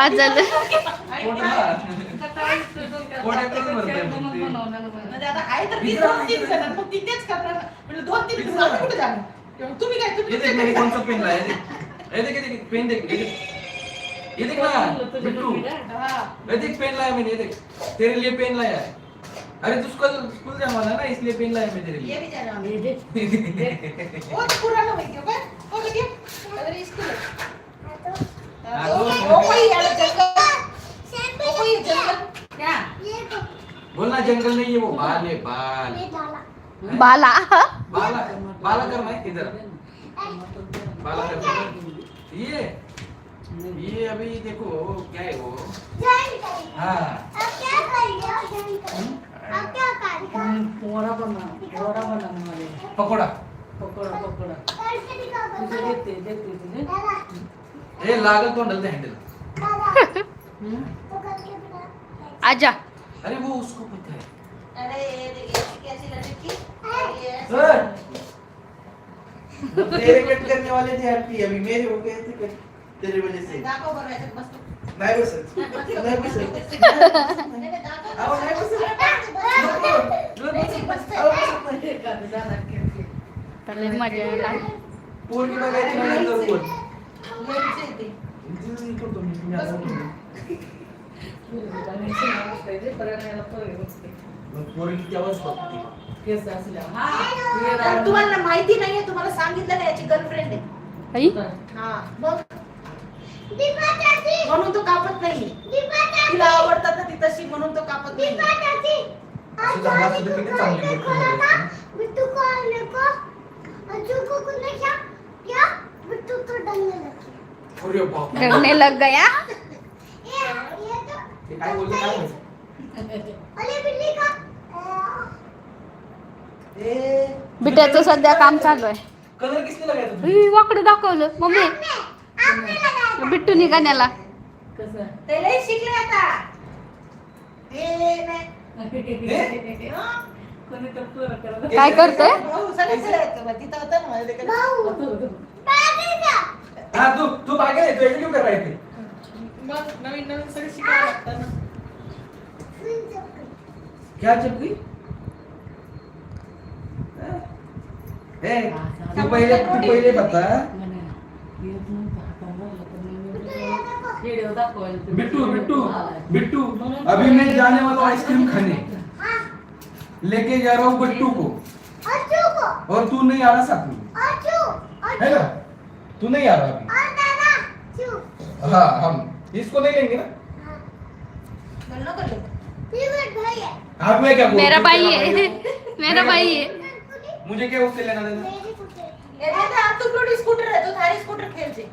बाद झालं म्हणजे आता आहे तर ती दोन तीन जण मग ती तेच करणार. म्हणजे दोन तीन जण आता कुठे जाणार? तुम्ही काय तुम्ही ये देख मेरी कौन सा पेन लाया देख ये देख ये देख पेन देख ये देख. ये देख ना बिट्टू. हा. ये देख पेन लाया मैंने ये देख. तेरे लिए पेन लाया है. अरे तू स्कूल स्कूल जाना ना इसलिए पेन लाया मैं तेरे ये लिए भी जाना हमें। वो तो पुराना हो गया क्या? वो लगे? अगर इसको ले। हाँ, कोई यार जंगल. वो कोई जंगल. क्या बोलना जंगल नहीं है वो बाल. है बाल. बाला? बाला बाला करना है इधर. बाला करना है ये. ये अभी देखो क्या है वो? हाँ. पोळा बनव पोळा बनव मला पकोड़ा. पकोडा पकोडा. तुझे देते देते तुझे ये लागल तो डलते हैंडल आजा। अरे वो उसको पता है। अरे ये देखिए ऐसी कैसी लड़की? ये ऐसी- सर तेरे कट करने वाले थे हैप्पी अभी मेरे हो गए थे कट तेरी वजह से। दाखव बरं याच्यात बसतो. नाही बसत नाही बसत नाही, नाही, दाखव. अहो, नाही बसत. Basic बसतंय. अहो, बसत नाही. तर लय मजा येणार पोरगी बघायची नाही तर कोण Ladies आहे ते. इंजिनिअरिंग करतो मी तुम्ही आता बोलतो. मग पोरगी तेव्हाच बघते केस असल्या तर तुम्हाला माहिती नाहीये तुम्हाला सांगितलं नाही याची गर्लफ्रेंड आहे. हा मग म्हणून तो कापत नाही तिला आवडतात ना ती तशी म्हणून तो कापत नाही असं डरने लग गया. ते काय बोलले बिट्याचं सध्या काम चालू आहे. कलर किसने लगाया तुमने उई, वाकडं दाखवलं मम्मी. बिट्टू निघाण्याला काय करतोय? हाँ तू तू भागे तो ऐसे क्यों कर रहा है फिर मग नवीन नवीन सगळं शिकायला लागतं ना। क्या चिपकी ए तू पहले तू पहले बता। बिट्टू बिट्टू बिट्टू। अभी मैं जाने वाला आइसक्रीम खाने। लेके जा रहा हूँ बिट्टू को। और तू नहीं आ रहा साथ में। है ना? तू नहीं आ रहा। हाँ हम। इसको नहीं लेंगे ना. आप मैं क्या मेरा भाई है। मेरा भाई है। मुझे क्या उससे लेना देना? तू स्कूटर है तो थारी स्कूटर खेलते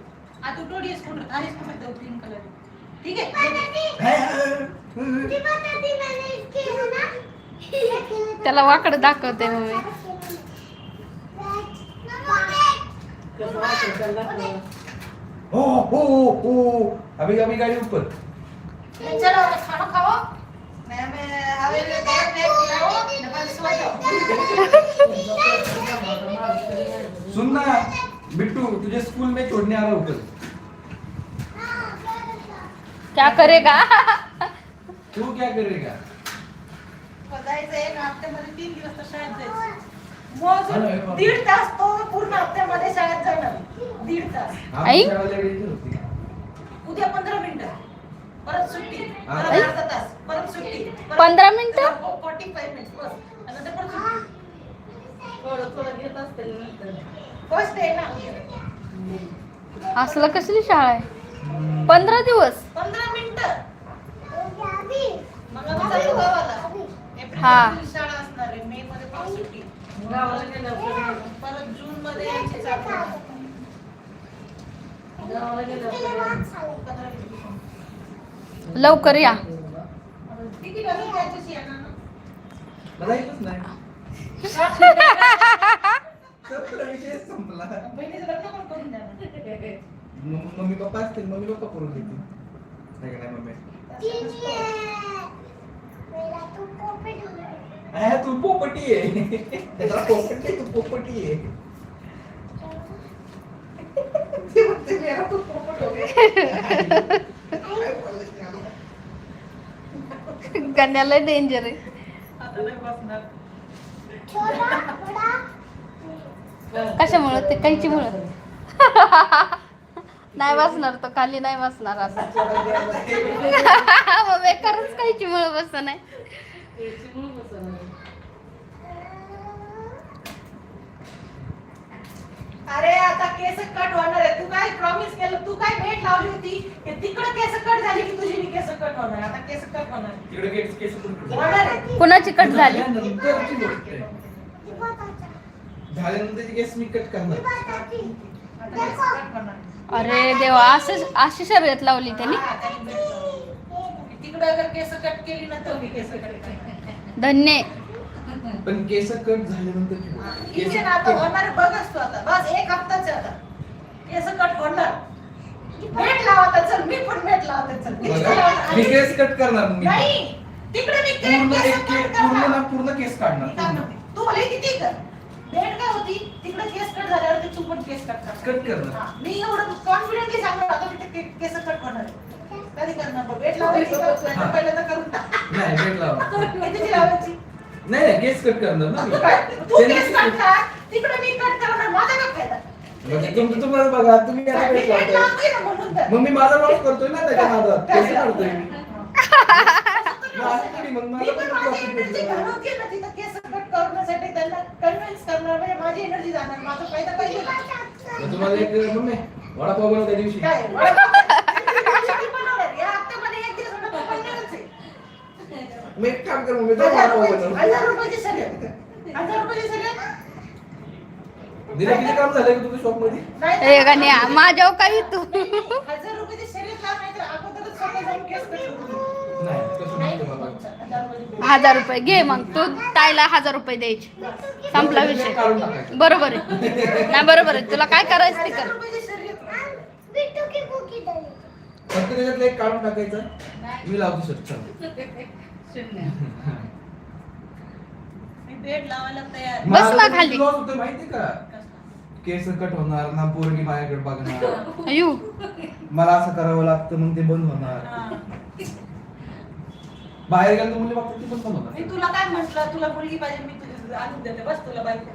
आ तू टोडी स्कूटर थारी स्कूटर दो ग्रीन कलर ठीक है? त्याला वाकडं दाखवते त्याला ओ ओ ओ अभी अभी गाड़ी ऊपर चलो खाना खाओ मैं मैं हवेली गरम लेक खिलाओ डबल सो जाओ सुन ना बिट्टू तुझे स्कूल में छोड़ने आ रहा हूँ कल क्या करेगा? तू क्या करेगा? जायचंय ना हप्त्यामध्ये तीन दिवस तर शाळेत जायचं हा हे. दीड तास तो पूर्ण हप्त्यामध्ये शाळेत जाणार. दीड तास. आई? उद्या पंधरा मिनिटं. परत सुट्टी. हा. परत आई? अर्धा तास. परत सुट्टी. परत- पंधरा मिनिटं? फोर्टी फाईव्ह मिनिट्स बस. आणि नंतर परत सुट्टी. थोडं थोडं घेत असतील नंतर. फर्स्ट डे ना? असलं कसली शाळा आहे? पंधरा दिवस? पंधरा मिनिटं. मग एप्रिल हा. मध्ये शाळा असणार आहे. मे मध्ये सुट्टी. गावाला गेल्यावर परत जून मध्ये यांची चालू होणार. गावाला गेल्यावर पंधरा वीस दिवसांनी. लवकर या किती वाजता जायचं सियाना? मला येतच नाही संपला विषय संपला बहिणीचं लग्न पण करून द्या ना. म- मम्मी पप्पा असतील मम्मी पप्पा करून देतील नाही का नाही मम्मी हा, तू पोपटी आहे त्याला पोपटी तू पोपटी आहे ते म्हणते, "मेरा तो पोपट हो गया." काय बोलायचं? गण्याला डेंजर आहे. आता नाही बसणार. कशामुळं? ते कैची मुळे नाही बसणार तो खाली नाही बसणार असं. बेकारच कैची मुळे बसत नाही त्याची अरे आता केस कट होणार आहे. तू काय प्रॉमिस केलं? तू काय भेट लावली होती? की तिकडे केस कट झाली की तुझी बी केस कट होणार? आता केस कट होणार. आहे. तिकडे केस केस कुठे होणार आहे कुणाची कट झाली. झाल्यानंतरची केस मी कट करणार. कट. अरे देवा असं अशी शर्यत लावली त्यांनी. हा. तिकडे अगर केस कट केली ना तर मी केस कट करणार. धन्य. पण केस कट. ठीक केस ना आता cut- होणार बघच तू आता बस एक हप्ताच आता केस कट होणार भेट लावता चल मी पण भेट लावते चल मी बघा. मी केस कट करणार मी नाही तिकडे मी के- पूर्ण केस एक के- पूर्ण करणार. ना पूर्ण केस काढणार मी काय पूर्ण. म्हणते, तू भले किती कर भेट काय होती तिकडे केस कट झाल्यावर ते तू पण केस कट कर कट करणार. हा, मी एवढं कॉन्फिडेंटली सांगणार आता के- केस कट होणार आहे. कधी करणार बघ भेट लावायची का? पहिल्यांदा करून टाक. नाही भेट लावा लावायची नाही नाही केस कट करणार ना मी. काय? तू त्यांनी- केस कट कर तिकडे मी कट करणार माझा काय फायदा म्हणजे तुम- तुम्हाला बघा तुम्ही याला मी भेट भेट लावताय. लावते ना म्हणून तर. मग मी माझा माणूस करतोय ना त्याच्या नादात केस काढतोय मी मग असं थोडी मग मी मला पण पण माझी profit एनर्जी भेटलं. घालवते ना तिथं केस कट करण्यासाठी त्यांना कन्व्हिन्स करणार म्हणजे माझी एनर्जी जाणार माझा फायदा पाहिजे ना. मग तुम्हाला एक मम्मी वडापाव बनव त्या दिवशी काय बनवणार. या हप्त्यामध्ये एक दिवस वडापाव बनणारच आहे. मी एक काम कर जाऊ हजार रुपयाची- बनव हजार रुपयाची शर्यत. हजार रुपयाची शर्यत? दिले किती काम झालंय का तुझ्या शॉपमध्ये नाही ए तर- गण्या माझ्यावर काय तू हजार रुपयाची शर्यत लाव, नाहीतर अगोदरच स्वतः जाऊन केस कट करून. नाही तसं नाही, नसतं बाबा. हजार रुपयाची. हजार रुपये घे मग तू ताईला हजार रुपये द्यायचे संपला विषय काढून टाकायचं बरोबर आहे नाही बरोबर आहे तुला काय करायचं ते हजार कर रुपयाची शर्यत. फक्त त्याच्यातलं एक काढून टाकायचं मी लावतो सर चल शून्य. मी बेड लावायला तयार. बस ना खाली. माहिती का? केस कट होणार ना पोरगी माझ्याकडे बघणार. अयो मला असं करावं लागतं मग ते बंद होणार. हा. बाहेर गेलं तर मुली बघतात ते पण बंद मी होणार तुला काय म्हंटल? तुला मुलगी पाहिजे मी तुझी आणून देते. बस तुला बायको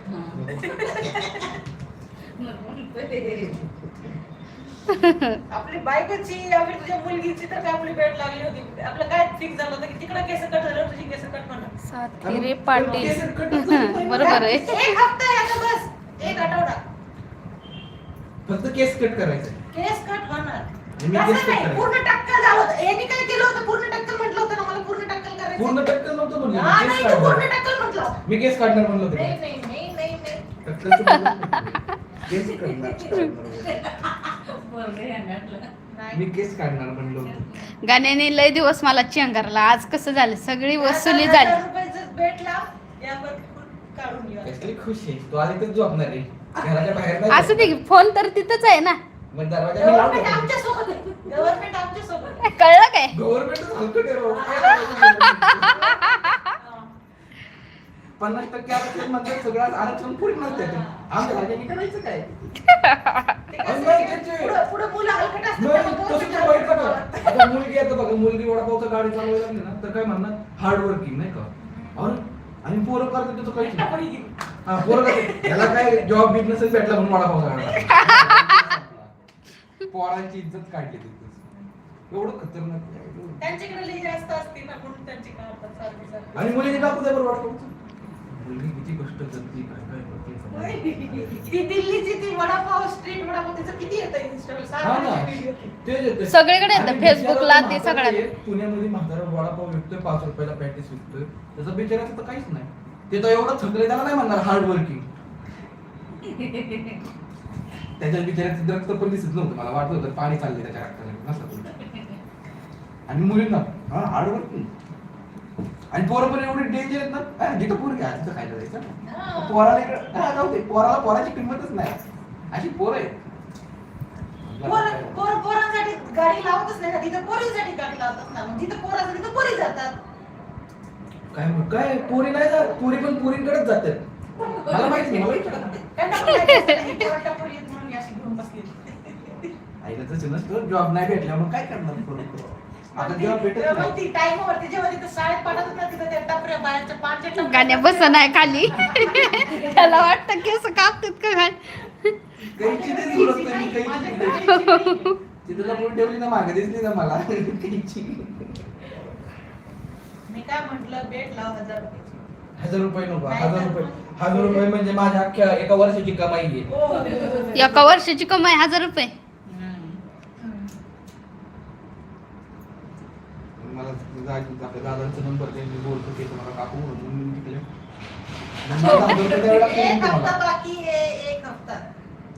आपली बायकोची आपली तुझ्या मुलगीची तर काय आपली भेट लागली होती. आपलं काय फिक्स झालं होतं की तिकडे केस कट झालं तुझी केस कट होणार. साथी रे पाटील. बरोबर आहे. एक हप्ता आहे आता बस. एक आठवडा. फक्त केस कट करायचं केस कट होणार. मी केस नाही. पूर्ण टक्कल झालं होतं हे मी काय केलं होतं? पूर्ण टक्कल म्हटलं होतं ना मला? पूर्ण टक्कल करायचं. पूर्ण टक्कल नव्हतं म्हणलं. हा मी नाही केस तू पूर्ण काढणार टक्कल म्हटलं. मी केस काढणार म्हणलं होतं. नाही नाही नाही नाही नाही. टक्कलचं नाही. केस काढणार. पोरगं ह्यांगातलं. मी केस काढणार म्हणलो गाण्याने लय दिवस मला चेंगरला. आज कसं झालं? सगळी वसुली झाली. रुपयाचं भेट लाव. यावर काढून घेऊ कसली खुश आहे. तू आली तर झोपणार आहे. घराच्या बाहेर नाही असं दे फोन तर तिथंच आहे ना. मग दरवाजा मी लावतो. गव्हर्नमेंट आमच्यासोबत आहे. गव्हर्नमेंट आमच्यासोबत आहे. कळलं काय? करायचं? पन्नास टक्के आरक्षण म्हणतात सगळं आरक्षण पुढे नसते आमच्या राज्याने करायचं काय? त्याचे- मुलगी येतं बघा मुलगी वडापावचं गाडी चालवायला लागली ना तर काय म्हणणार? हार्ड वर्किंग नाही का? आणि पोरं करतात त्याचं मुलगी. हा पोरं करतात. याला काय जॉब बिझनेस भेटला म्हणून वडापाव गाडला पोरांची इज्जत काढली तिथं एवढं खतरनाक. त्यांच्याकडे लई जास्त असते ना म्हणून त्यांची. आणि मुलीने टाकू द्या बरं वडापावचं मुलगी किती कष्ट करते काय काय करते. ती दिल्लीची ती वडापाव स्ट्रीट वडापाव त्याचं किती येतं हा ना तेच येतं. सगळीकडे येतं. आणि फेसबुकला बिचारा ते म्हातारा सगळ्यात. एक पुण्यामध्ये म्हातारा वडापाव विकतोय पाच रुपयाला पॅटीस विकतोय त्याचं बिचाराचं तर काहीच नाही ते तर एवढं थकले त्याला नाही म्हणणार हार्ड वर्किंग त्याच्या बिचाराचं रक्त पण दिसत नव्हतं मला वाटत होतं पाणी चाललंय त्याच्या रक्ताला नसतं. आणि मुलींना हा हार्ड वर्किंग आणि पोरं पण एवढी डेंजर आहेत ना? जिथं पोर घ्या तिथं खायला जायचं. पोराला इकडं हा, जाऊ दे. पोराला पोराची किंमतच नाही. अशी पोरं आहेत. पोर पोर पोरांसाठी गाडी लावतच नाही ना? तिथं पोरींसाठी गाडी लावतात ना? मग तिथं पोरी जातात. काय मग? काय? पोरी नाही जात. पोरी पण पोरींकडेच जातात. मला माहीत नाही मला विचारा. त्यांना पण माहिती असतं ना, पोरं पोरी आहेत म्हणून अशी घेऊन बसली आईला तसं नसतं जॉब नाही भेटल्या मग काय करणार पोरं? आता जेव्हा भेटत तेव्हा नाही. गाण्या बस नाही खाली त्याला वाटतं केस कापतात का काय कैची तेच उडत नाही, कैची माझ्या नाही. कैची. तिथं लपून ठेवली ना मागे दिसली ना मला कैची. मी काय म्हंटल बेट लाव हजार रुपयाची हजार रुपये नको हजार रुपये हजार रुपये म्हणजे माझ्या अख्ख्या एका वर्षाची कमाई आहे हो. एका वर्षाची कमाई हजार रुपये आपल्या दादांचा नंबर दे मी बोलतो ते तुम्हाला काकू म्हणून मी तिकडे मग हजार रुपये द्यावे लागतील एक हफ्ता तुम्हाला. बाकी आहे एक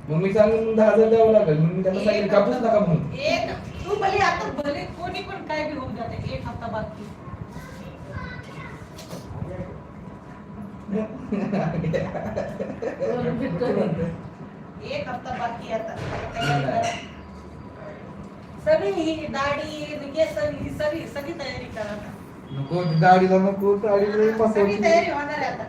मग मी सांगून दहा हजार द्यावं लागेल मग मी त्यांना सांगेन कापूस नका म्हणून एक तू भले आता भले कोणी पण काय बी होऊन जाते एक हप्ता बाकी एक हप्ता बाकी आहे आता सगळी ही दाढी केस ही सगळी सगळी तयारी करा आता. नको दाढीला नको दाढीला सगळी. तयारी होणार आहे आता.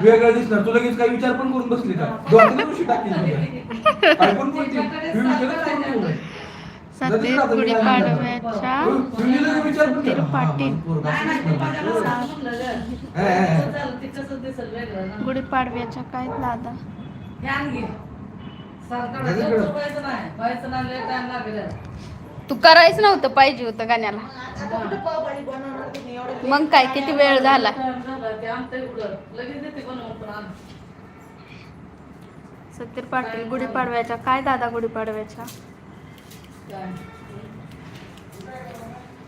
वेगळं दिसणार तू लगेच काही विचार पण करून बसली का दोन दिवशी टाकील पण. सध्या गुढीपाडव्याच्या. हा, पाटील. हे, हे, हे. गुढीपाडव्याच्या काय तू करायचं नव्हतं पाहिजे होतं गाण्याला. मग काय किती वेळ झाला. सत्तर पाटील गुढीपाडव्याच्या काय दादा गुढीपाडव्याच्या?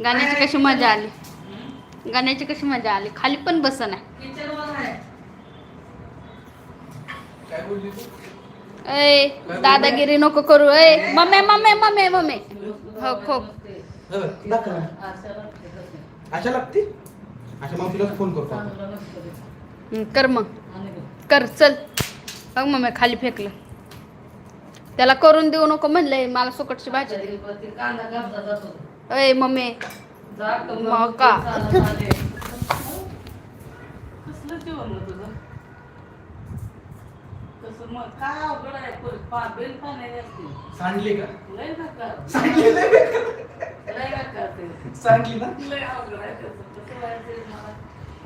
गाण्याची कशी मजा आली? गाण्याची कशी मजा आली? खाली पण बस आहे. ए दादागिरी नको करू ए मम्मी मम्मी मम्मी मम्मी हो खो हे लागते तसं. आशा लागते आशा मग तिला फोन करतो आपण. कर मग. कर चल बघ मम्मी खाली फेकलं त्याला करून देऊ नको म्हणलंय मला सुकटची भाजी दे ए मम्मी जा का मग का? चालत आले. कसलं जेवण होतं तुझं? कसं मग काय अवघड आहे पोरी. पा- बेल पाण्याने असते. सांडली का लय बेकार. सांडली लय बेकार. लय बेकार ते. सांडली ना लय अवघड आहे त्याचं. कसं व्हायचं मला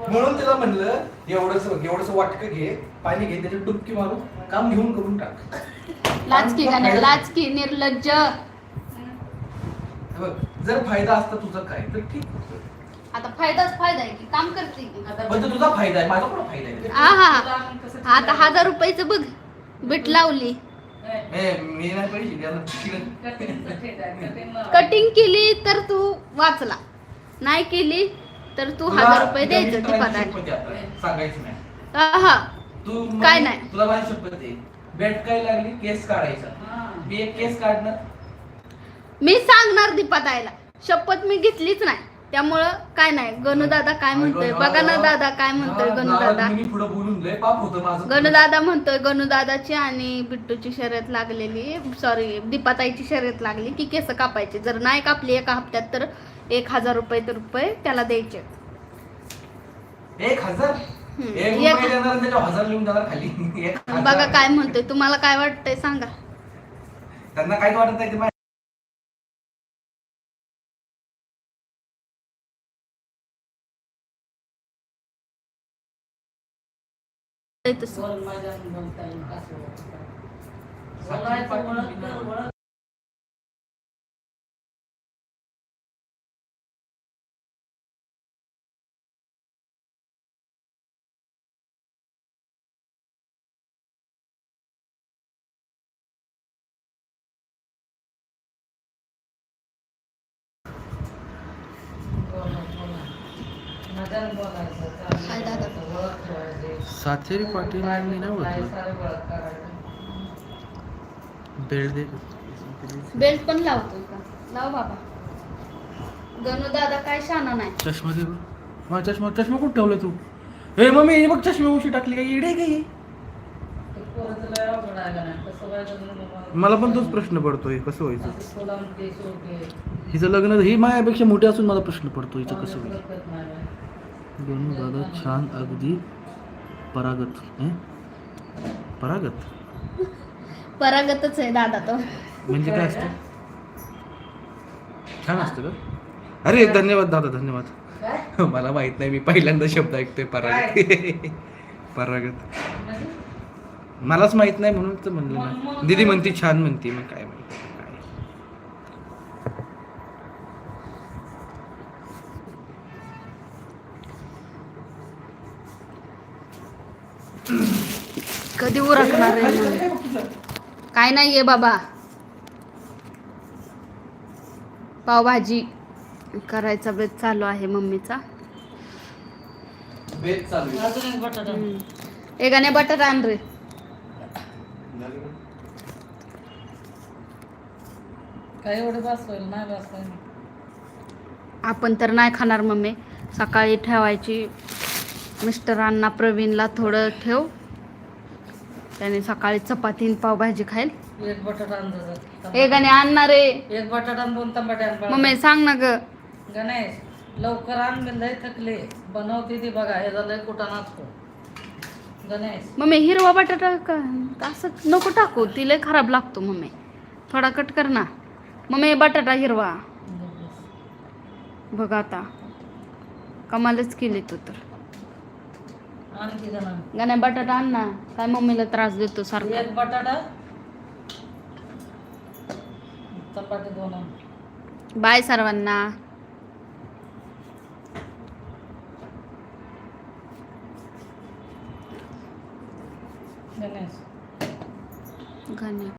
म्हणून तिला म्हणलं एवढस एवढस वाटकं घे पाणी घे त्याच्यात डुबकी मारून काम घेऊन करून टाक लाचकी लाचकी निर्लज्ज हे बघ, जर फायदा असता तुझा काय तर ठीक आता फायदाच फायदा आहे की काम करते की आता पण तो तुझा फायदा आहे माझा पण फायदा आहे हा हा आता हजार रुपयाचं बघ बीट लावली. कटिंग केली तर तू वाचला. नाही केली तर तू हजार रुपये द्यायचं हा तू काय नाही. तुला माझी शपथ बेट काय लागली? केस काढायचा. मी एक केस काढणार? मी सांगणार दीपाताईला शपथ मी घेतलीच नाही. त्यामुळं काय नाही गणुदादा काय म्हणतोय? बघा ना दादा काय म्हणतोय गणुदादा. पुढे बोलून लय पाप होतं माझं. गणुदादा म्हणतोय गणुदादाची आणि बिट्टूची शर्यत लागलेली. सॉरी दीपाताईची शर्यत लागली की केस कापायचे. जर नाही कापली एका हप्त्यात तर एक हजार रुपये तर रुपये त्याला द्यायचे. एक हजार? हम्म. एक एक- रुपये देणार आणि त्याच्यावर हजार लिहून जाणार खाली. एक हजार. बघा काय म्हणतोय. तुम्हाला काय वाटतंय सांगा. त्यांना काहीच वाटत नाही ते माहिती. बोलता येईल कसं बोलता. बोलायचं वळत तर वळत. बोला, बोला. मजाने बोलायचं, चांगलं काय दादा? बोलायचं, वळत ठेवायचे. सातेरी पाटील यांनी नाही वळत करायचं. बेल्ट दे. बेल्ट पण लावतोय का? लाव बाबा. गणू दादा काय शाना नाही. चष्मा दे. माझा चष्मा चष्मा कुठं ठेवला तू? हे मम्मी हे बघ चष्मा उशी टाकली काय इडे काय ते मला पण तोच प्रश्न पडतोय. कसं व्हायचं. हिचं लग्न ही माझ्यापेक्षा मोठी असून मला प्रश्न पडतो हिचं कसं होईल. गणू दादा छान अगदी परागत हे? परागत? परागतच आहे दादा तो. म्हणजे काय असतं? छान असतं का? अरे धन्यवाद दादा धन्यवाद. काय? मला माहीत नाही मी पहिल्यांदा शब्द ऐकतोय परागत. परागत? मलाच माहीत नाही म्हणून तर म्हणलं ना दीदी? म्हणती छान म्हणती मग काय म्हणते कधी उरकणार आहे काय नाहीये बाबा. पावभाजी करायचा बेत चालू आहे मम्मीचा. आहे. एकाने बटर आण रे. आपण तर नाही खाणार मम्मी. सकाळी ठेवायची. मिस्टरांना प्रवीणला थोडं ठेव. त्याने सकाळी चपाती आणि पावभाजी खाईल. एक बटाटा अंदाज एकाने आणणार रे. एक बटाटा आणि दोन टमाटे आण मम्मी सांग ना ग. गणेश लवकर आण मी लय थकले. बनवते ती बघा हे झालंय कुठं नाचतो. गणेश. मम्मी हिरवा बटाटा का असं नको टाकू ती लय खराब लागतो मम्मी. थोडा कट कर ना. मम्मी बटाटा हिरवा. बघ आता. कमालच केली तू तर. गाण्या बटाटा आण ना. काय मम्मीला त्रास देतो सारखा. एक बटाटा चपाती दोन. बाय सर्वांना. गणेश. गाण्या